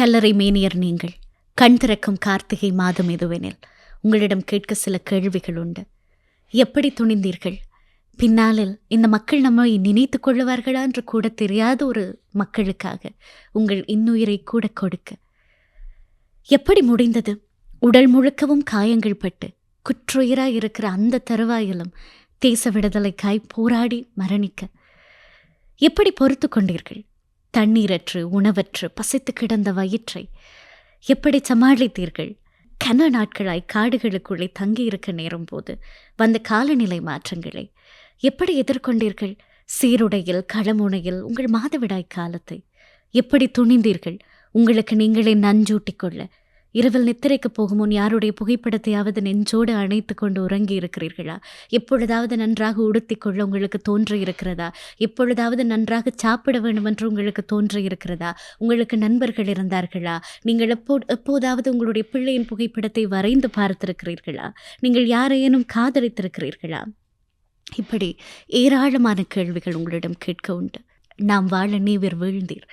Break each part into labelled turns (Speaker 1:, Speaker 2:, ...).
Speaker 1: கல்லறை மேனியர் நீங்கள். கண் திறக்கும் கார்த்திகை மாதம் எதுவெனில் உங்களிடம் கேட்க சில கேள்விகள் உண்டு. எப்படி துணிந்தீர்கள்? பின்னாளில் இந்த மக்கள் நம்மை நினைத்துக் கொள்ளுவார்களா என்று கூட தெரியாத ஒரு மக்களுக்காக உங்கள் இன்னுயிரை கூட கொடுக்க. எப்படி முடிந்தது? உடல் முழுக்கவும் காயங்கள் பட்டு குற்றுயிராக இருக்கிற அந்த தருவாயிலும் தேச விடுதலைக்காய் போராடி மரணிக்க. எப்படி பொறுத்து கொண்டீர்கள்? தண்ணீரற்று உணவற்று பசித்து கிடந்த வயிற்றை எப்படி சமாளித்தீர்கள்? கன நாட்களாய் காடுகளுக்குள்ளே தங்கியிருக்க நேரும் போது வந்த காலநிலை மாற்றங்களை எப்படி எதிர்கொண்டீர்கள்? சீருடையில் களமுனையில் உங்கள் மாதவிடாய் காலத்தை எப்படி துணிந்தீர்கள்? உங்களுக்கு நீங்களே நஞ்சூட்டிக் கொள்ள இரவில் நித்திரைக்கு போகும் முன் யாருடைய புகைப்படத்தையாவது நெஞ்சோடு அணைத்து கொண்டு உறங்கி இருக்கிறீர்களா? எப்பொழுதாவது நன்றாக உடுத்திக் கொள்ள உங்களுக்கு தோன்றி இருக்கிறதா? எப்பொழுதாவது நன்றாக சாப்பிட வேண்டும் என்று உங்களுக்கு தோன்ற இருக்கிறதா? உங்களுக்கு நண்பர்கள் இருந்தார்களா? நீங்கள் எப்போ எப்போதாவது உங்களுடைய பிள்ளையின் புகைப்படத்தை வரைந்து பார்த்திருக்கிறீர்களா? நீங்கள் யாரையேனும் காதலித்திருக்கிறீர்களா? இப்படி ஏராளமான கேள்விகள் உங்களிடம் கேட்க உண்டு. நாம் வாழ நீவிர் வீழ்ந்தீர்.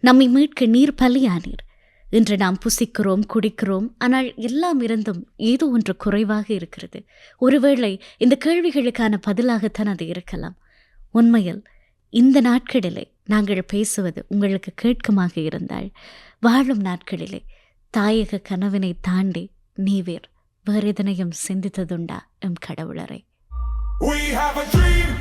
Speaker 1: நம்மை மீட்க நீர் பலியானீர். இன்று நாம் புசிக்கிறோம் குடிக்கிறோம் ஆனால் எல்லாம் இருந்தும் ஏதோ ஒன்று குறைவாக இருக்கிறது. ஒருவேளை இந்த கேள்விகளுக்கான பதிலாகத்தான் அது இருக்கலாம். உண்மையில் இந்த நாட்களிலே நாங்கள் பேசுவது உங்களுக்கு கேட்குமாக இருந்தால் வாழும் நாட்களிலே தாயக கனவினை தாண்டி நீவேர் வேறு எதனையும் சிந்தித்ததுண்டா எம் கடவுளரை?
Speaker 2: We have a dream,